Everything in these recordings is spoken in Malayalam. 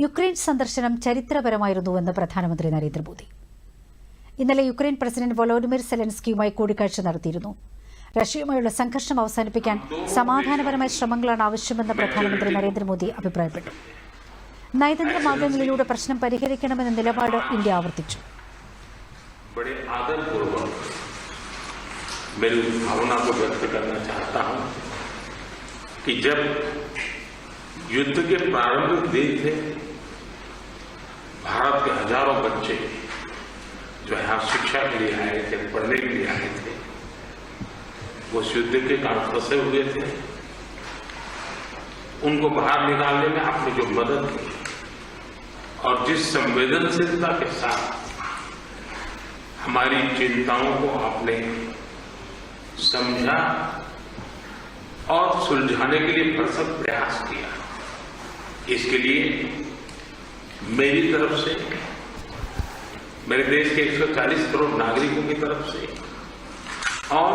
യുക്രൈൻ സന്ദർശനം ചരിത്രപരമായിരുന്നുവെന്ന് പ്രധാനമന്ത്രി നരേന്ദ്രമോദി ഇന്നലെ യുക്രൈൻ പ്രസിഡന്റ് വൊലോഡിമിർ സെലൻസ്കിയുമായി കൂടിക്കാഴ്ച നടത്തിയിരുന്നു റഷ്യയുമായുള്ള സംഘർഷം അവസാനിപ്പിക്കാൻ സമാധാനപരമായ ശ്രമങ്ങളാണ് ആവശ്യമെന്ന് പ്രധാനമന്ത്രി നരേന്ദ്രമോദി അഭിപ്രായപ്പെട്ടു നയതന്ത്ര മാർഗങ്ങളിലൂടെ പ്രശ്നം പരിഹരിക്കണമെന്ന നിലപാട് ഇന്ത്യ ആവർത്തിച്ചു बड़े आदर पूर्वक मेरी उस भावना को व्यक्त करना चाहता हूं कि जब युद्ध के प्रारंभिक दिन थे भारत के हज़ारों बच्चे जो यहाँ शिक्षा के लिए आए थे, पढ़ने के लिए आए थे, वो युद्ध के कारण फंसे हुए थे। उनको बाहर निकालने में आपने जो मदद की और जिस संवेदनशीलता के साथ हमारी चिंताओं को आपने समझा और सुलझाने के लिए भरसक प्रयास किया, इसके लिए मेरी तरफ से मेरे देश के 140 करोड़ नागरिकों की तरफ से और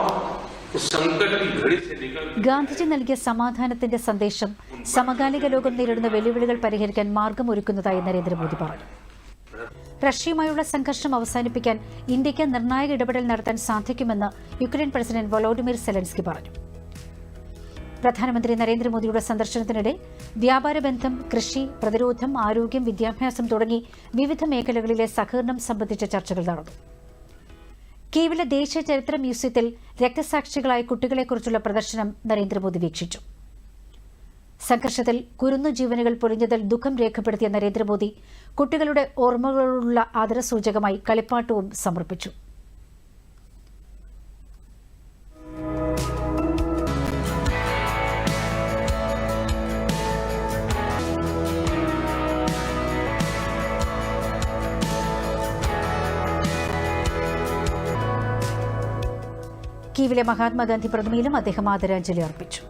उस संकट की घड़ी से निकल ഗാന്ധിജി നൽകിയ സമാധാനത്തിന്റെ സന്ദേശം സമകാലിക ലോകം നേരിടുന്ന വെല്ലുവിളികൾ പരിഹരിക്കാൻ മാർഗമൊരുക്കുന്നതായി നരേന്ദ്രമോദി പറഞ്ഞു റഷ്യയുമായുള്ള സംഘർഷം അവസാനിപ്പിക്കാൻ ഇന്ത്യയ്ക്ക് നിർണായക ഇടപെടൽ നടത്താൻ സാധിക്കുമെന്ന് യുക്രൈൻ പ്രസിഡന്റ് വൊലോഡിമിർ സെലൻസ്കി പറഞ്ഞു പ്രധാനമന്ത്രി നരേന്ദ്രമോദിയുടെ സന്ദർശനത്തിനിടെ വ്യാപാര ബന്ധം കൃഷി പ്രതിരോധം ആരോഗ്യം വിദ്യാഭ്യാസം തുടങ്ങി വിവിധ മേഖലകളിലെ സഹകരണം സംബന്ധിച്ച ചർച്ചകൾ നടന്നു. കീവിലെ ദേശീയ ചരിത്ര മ്യൂസിയത്തിൽ രക്തസാക്ഷികളായ കുട്ടികളെക്കുറിച്ചുള്ള പ്രദർശനം നരേന്ദ്രമോദി വീക്ഷിച്ചു. സംഘർഷത്തിൽ കുരുന്നു ജീവനുകൾ പൊലിഞ്ഞതിൽ ദുഃഖം രേഖപ്പെടുത്തിയ നരേന്ദ്രമോദി കുട്ടികളുടെ ഓർമ്മകളോടുള്ള ആദരസൂചകമായി കളിപ്പാട്ടവും സമർപ്പിച്ചു. കീവിലെ മഹാത്മാഗാന്ധി പ്രതിമയിലും അദ്ദേഹം ആദരാഞ്ജലി അർപ്പിച്ചു